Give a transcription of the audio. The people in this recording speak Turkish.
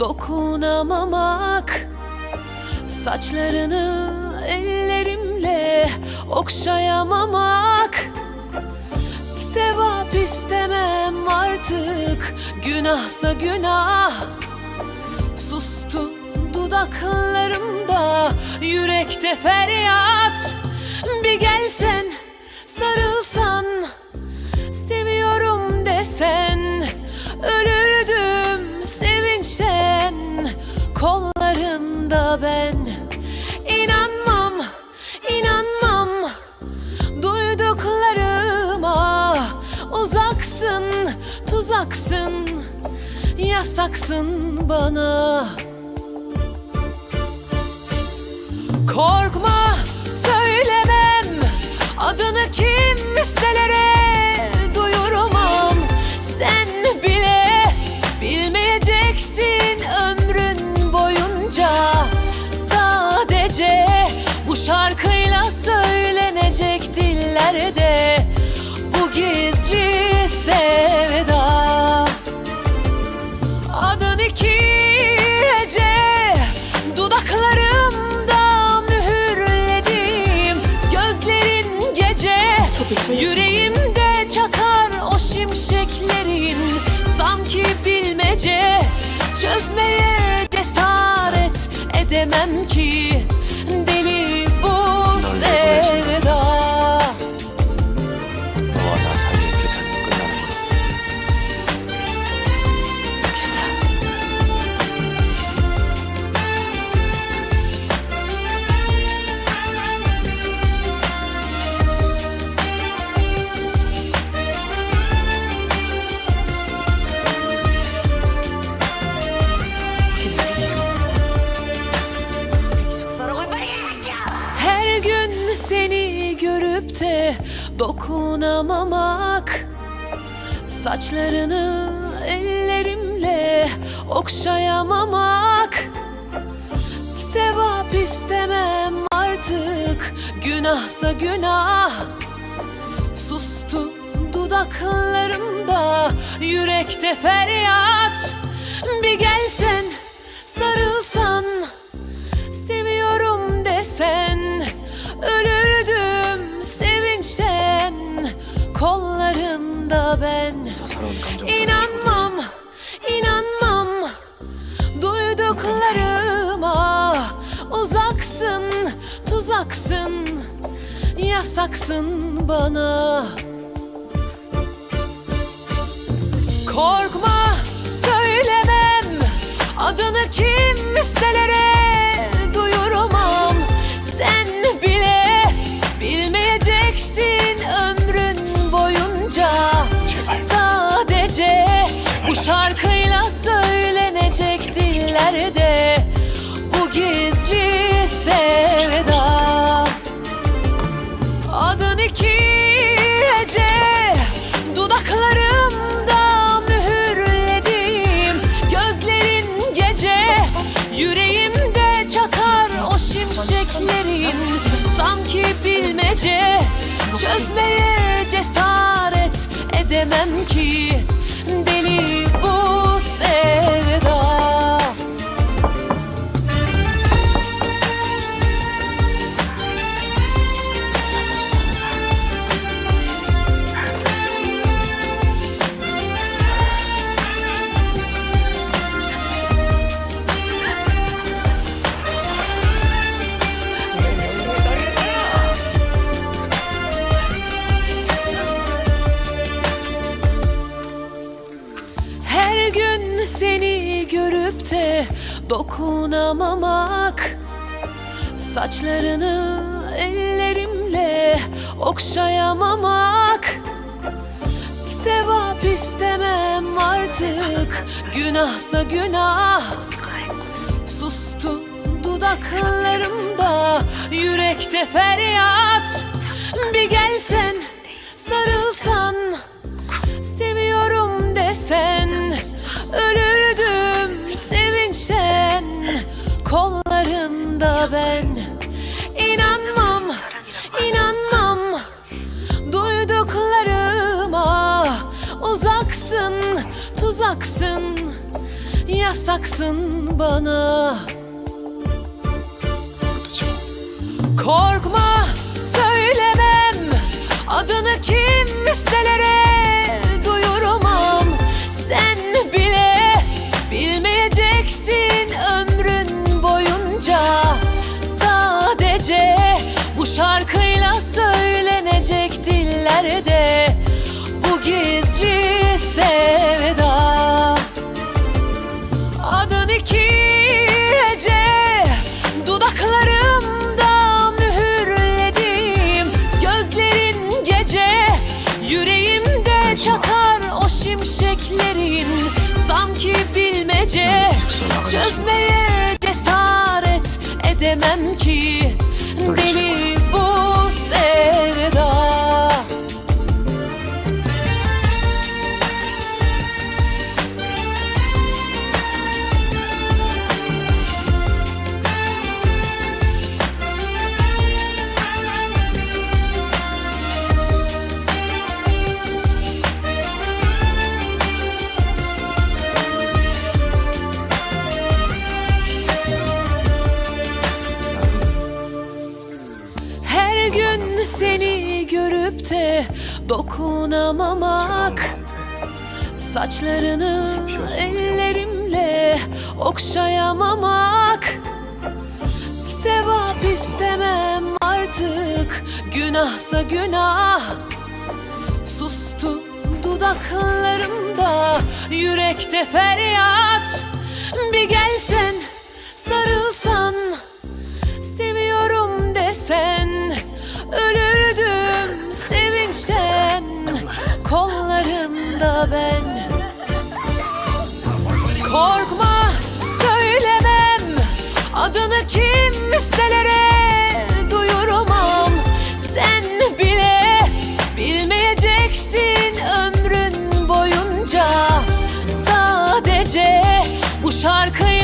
dokunamamak. Saçlarını ellerimle okşayamamak. Sevap istemem artık. Günahsa günah. Sustu dudaklarımda. Yürekte feryat. Bir gelsen kollarında ben. İnanmam, inanmam. Duyduklarıma Uzaksın, tuzaksın, yasaksın bana. Korkma şarkıyla söylenecek dillerde Bu gizli sevda. Adın iki hece Dudaklarımda mühürledim. Gözlerin gece Yüreğimde çakar o şimşeklerin. Sanki bilmece Çözmeye cesaret edemem ki de dokunamamak. Saçlarını ellerimle okşayamamak. Sevap istemem artık günahsa günah. Sustu dudaklarımda yürekte feryat. Bir gelsen İnanmam, inanmam. Duyduklarıma Uzaksın, tuzaksın Yasaksın bana. Korkma söylemem. Adını kimselere duyurmam. Sen bile dillerde Bu gizli sevda. Adın iki hece Dudaklarımda mühürledim. Gözlerin gece Yüreğimde çakar o şimşeklerin. Sanki bilmece Çözmeye cesaret edemem ki. Deli bu dokunamamak. Saçlarını ellerimle okşayamamak. Sevap istemem artık. Günahsa günah. Sustu dudaklarımda. Yürekte feryat. Bir gelsen sarılsan. Seviyorum desen sen Kollarında ben. İnanmam, inanmam Duyduklarıma Uzaksın, tuzaksın Yasaksın bana. Korkma, söylemem Adını kim istelere Çözmeye cesaret edemem ki. Deli seni görüp de dokunamamak Saçlarını ellerimle okşayamamak. Sevap istemem artık günahsa günah. Sustu dudaklarımda yürekte feryat. Adını kimselere duyuramam. Sen bile bilmeyeceksin ömrün boyunca. Sadece bu şarkıyı